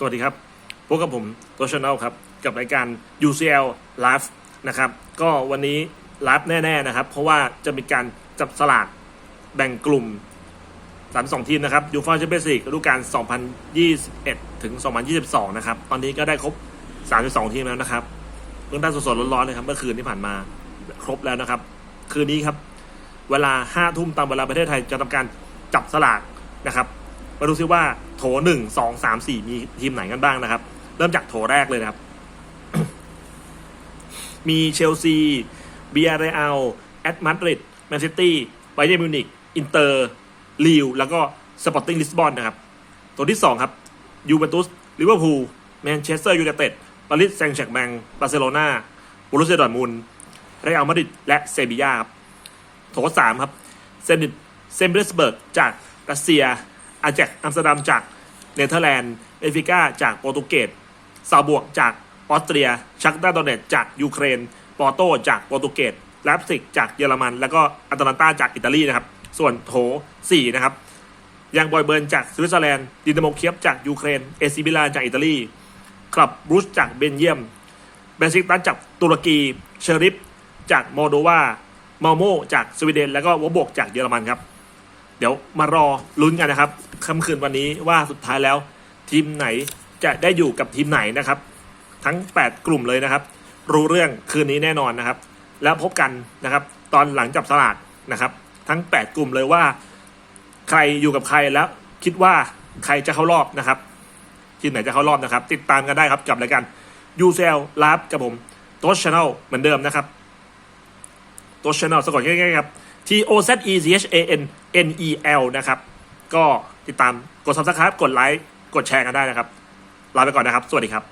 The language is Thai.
สวัสดีครับ พบกับผมตัวช n แนลครับ กับรายการ UCL Live นะครับ ก็วันนี้ไลฟ์แน่ๆนะครับ เพราะว่าจะมีการจับสลากแบ่งกลุ่ม32ทีมนะครับยูฟ่าแชมเปี้ยนส์ลีกฤดูกาล 2021 ถึง 2022 นะครับ ตอนนี้ก็ได้ครบ 32 ทีมแล้วนะครับเรื่องด้านสดๆร้อนๆเลยครับ เมื่อคืนที่ผ่านมาครบแล้วนะครับ คืนนี้ครับ เวลา 5 ทุ่มตามเวลาประเทศไทยจะทำการจับสลากนะครับ มาดูซิว่า โถหนึ่งสองสามสี่มีทีมไหนกันบ้างนะครับ เริ่มจากโถแรกเลยนะครับ มีเชลซีเบียร์เรอัลแอตมาดริดแมนซิตี้ไบเยมิวนิกอินเตอร์ลิวแล้วก็สปอร์ติ้งลิสบอนนะครับ ตัวที่2ครับยูเวนตุสลิเวอร์พูลแมนเชสเตอร์ยูไนเต็ดปารีสแซงต์แชร์แมงบาร์เซโลนาบรูเซียดอร์มุนด์เรอัลมาดริดและเซบียาครับโถสามครับเซนิตเซมเบรสเบิร์กจากรัสเซีย อาแจกอัมสเตอร์ดัมจากเนเธอร์แลนด์เอฟิก้าจากโปรตุเกสซาบวกจากออสเตรีย ชักดาดอนเนตจากยูเครน ปอร์โตจากโปรตุเกสแลปซิกจากเยอรมัน แล้วก็อัตแลนตาจากอิตาลีนะครับ ส่วนโถ4นะครับยังบอยเบิร์นจากสวิตเซอร์แลนด์ดินาโมเคียฟจากยูเครน เอซิบิลาจากอิตาลี คลับบรูซจากเบนเยียมเบซิกตัสจากตุรกี เชอริฟจากโมโดวาเมาโมจากสวีเดน แล้วก็วบกจากเยอรมันครับ เดี๋ยวมารอลุ้นกันนะครับค่ำคืนวันนี้ว่าสุดท้ายแล้ว ทีมไหนจะได้อยู่กับทีมไหนนะครับ ทั้ง 8 กลุ่มเลยนะครับ รู้เรื่องคืนนี้แน่นอนนะครับ แล้วพบกันนะครับ ตอนหลังจับสลากนะครับ ทั้ง 8 กลุ่มเลยว่า ใครอยู่กับใครแล้ว คิดว่าใครจะเข้ารอบนะครับทีมไหนจะเข้ารอบนะครับ ติดตามกันได้ครับกับรายการ UCL ลาบกับผมโต๊ช Channel เหมือนเดิมนะครับโต๊ช Channel สะกดง่ายๆครับ T O Z E C H A N N E L นะครับ ก็ติดตามกด subscribe กดไลค์ กดแชร์กันได้นะครับ ลาไปก่อนนะครับ สวัสดีครับ